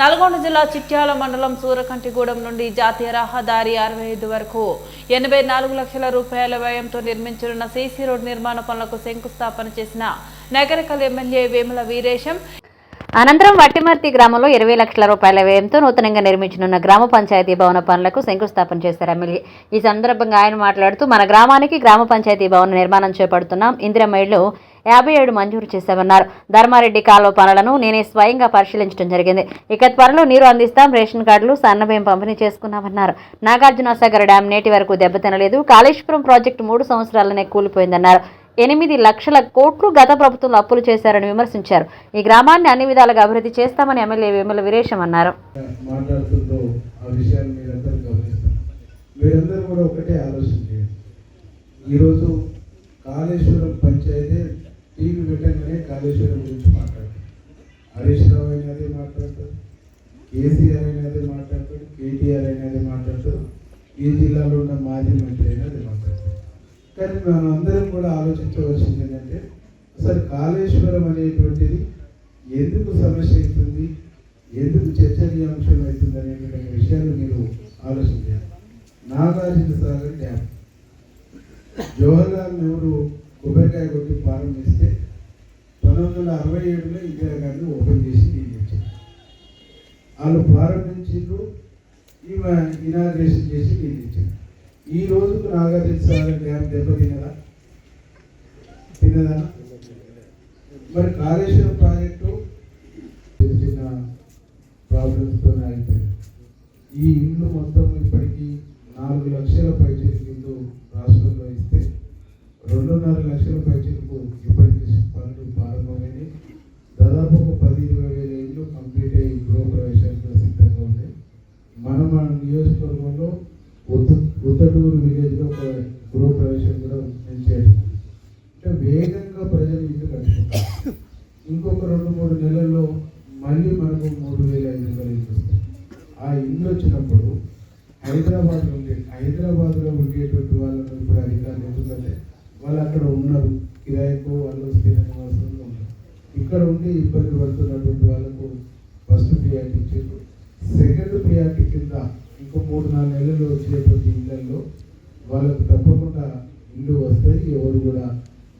నల్గొండ జిల్లా చిట్యాల మండలం సూరకంటిగూడెం నుండి జాతీయ రహదారి అరవై ఐదు వరకు ఎనభై నాలుగు లక్షల రూపాయల వ్యయంతో నిర్మించనున్న సీసీ రోడ్ నిర్మాణ పనులకు శంకుస్థాపన చేసిన నగరకల్ ఎమ్మెల్యే వేముల వీరేశం. అనంతరం వట్టిమర్తి గ్రామంలో ఇరవై లక్షల రూపాయల వ్యయంతో నూతనంగా నిర్మించనున్న గ్రామ పంచాయతీ భవన పనులకు శంకుస్థాపన చేశారు ఎమ్మెల్యే. ఈ సందర్భంగా ఆయన మాట్లాడుతూ మన గ్రామానికి గ్రామ పంచాయతీ భవన నిర్మాణం చేపడుతున్నాం. ఇందిరమ్మ యాభై ఏడు మంజూరు చేశామన్నారు. ధర్మారెడ్డి కాలువ పనులను నేనే స్వయంగా పరిశీలించడం జరిగింది. ఇక త్వరలో నీరు అందిస్తాం రేషన్ కార్డులు సన్నబియ్యం పంపిణీ చేసుకున్నామన్నారు. నాగార్జున సాగర్ డ్యాం నేటి వరకు దెబ్బతినలేదు. కాళేశ్వరం ప్రాజెక్టు మూడు సంవత్సరాలనే కూలిపోయిందన్నారు. ఎనిమిది లక్షల కోట్లు గత ప్రభుత్వంలో అప్పులు చేశారని విమర్శించారు. ఈ గ్రామాన్ని అన్ని విధాలుగా అభివృద్ధి చేస్తామని ఎమ్మెల్యే వేముల వీరేశం అన్నారు. మీరందరూ కూడా ఒకటే ఆలోచన ఈరోజు కాళేశ్వరం పంచాయతీ కాళేశ్వరం గురించి మాట్లాడతాడు. హరీష్ రావు అయినా అదే మాట్లాడతాడు. కేసీఆర్ అయినా అదే మాట్లాడతాడు. కేటీఆర్ అయినా అదే మాట్లాడతాడు. ఈ జిల్లాలో ఉన్న మాజీ మంత్రి అయినా అదే మాట్లాడతాడు. కానీ మనం అందరం కూడా ఆలోచించవలసింది ఏంటంటే అసలు కాళేశ్వరం అనేటువంటిది ఎందుకు సమస్య అవుతుంది? ఎందుకు చర్చనీయాంశం అవుతుంది అనేటువంటి విషయాన్ని మీరు ఆలోచించాలి నాగార్జున సాగర్ డ్యామ్. జవహర్లాల్ నెహ్రూ కొబ్బరికాయ కొట్టి ప్రారంభిస్తే పంతొమ్మిది వందల అరవై ఏడులో ఇందిరాగాంధీ ఓపెన్ చేసి నియమించారు వాళ్ళు ప్రారంభించిండ్రు ఈమె ఇనాగ్రేషన్ చేసి నియమించారు ఈ రోజుకు నాగార్జున సాగర్ డ్యామ్ దెబ్బతినదా తినదా మరి కాళేశ్వరం ప్రాజెక్టు చిన్న చిన్న ప్రాబ్లమ్స్తో ఆగిపోయింది. ఈ ఇల్లు మొత్తం విలేజ్లో ఒక గృహప్రవేశం కూడా నేను చేయడం అంటే వేగంగా ప్రజలు ఇల్లు కట్టుకుంటారు. ఇంకొక రెండు మూడు నెలల్లో మళ్ళీ మనకు మూడు వేల ఐదు వందల ఇల్లు వస్తాయి. ఆ ఇల్లు వచ్చినప్పుడు హైదరాబాద్లో ఉండే హైదరాబాద్లో ఉండేటువంటి వాళ్ళను ఇప్పుడు అధికారులు ఎందుకంటే వాళ్ళు అక్కడ ఉన్నారు. కిరాయికు వాళ్ళు స్థిర నివాసంలో ఉన్నారు. ఇక్కడ ఉండి ఇబ్బంది పడుతున్నటువంటి వాళ్ళకు ఫస్ట్ ప్రియారిటీ ఇచ్చారు. సెకండ్ ప్రియారిటీ కింద ఇంకో మూడు నాలుగు నెలలు వచ్చేటువంటి ఇళ్ళలో వాళ్ళకు తప్పకుండా ఇల్లు వస్తాయి ఎవరు కూడా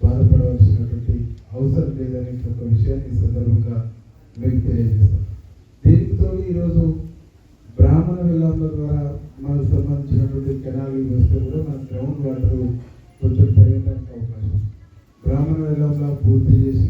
బాధపడవలసినటువంటి అవసరం లేదనే ఒక విషయాన్ని సందర్భంగా మీకు తెలియజేస్తాను దీనితో ఈరోజు బ్రాహ్మణ విలాంబ ద్వారా మాకు సంబంధించినటువంటి కెనాల్ వస్తే కూడా మన గ్రౌండ్ వాటర్ కొంచెం పెరగడానికి అవకాశం బ్రాహ్మణ విలాంబ పూర్తి చేసి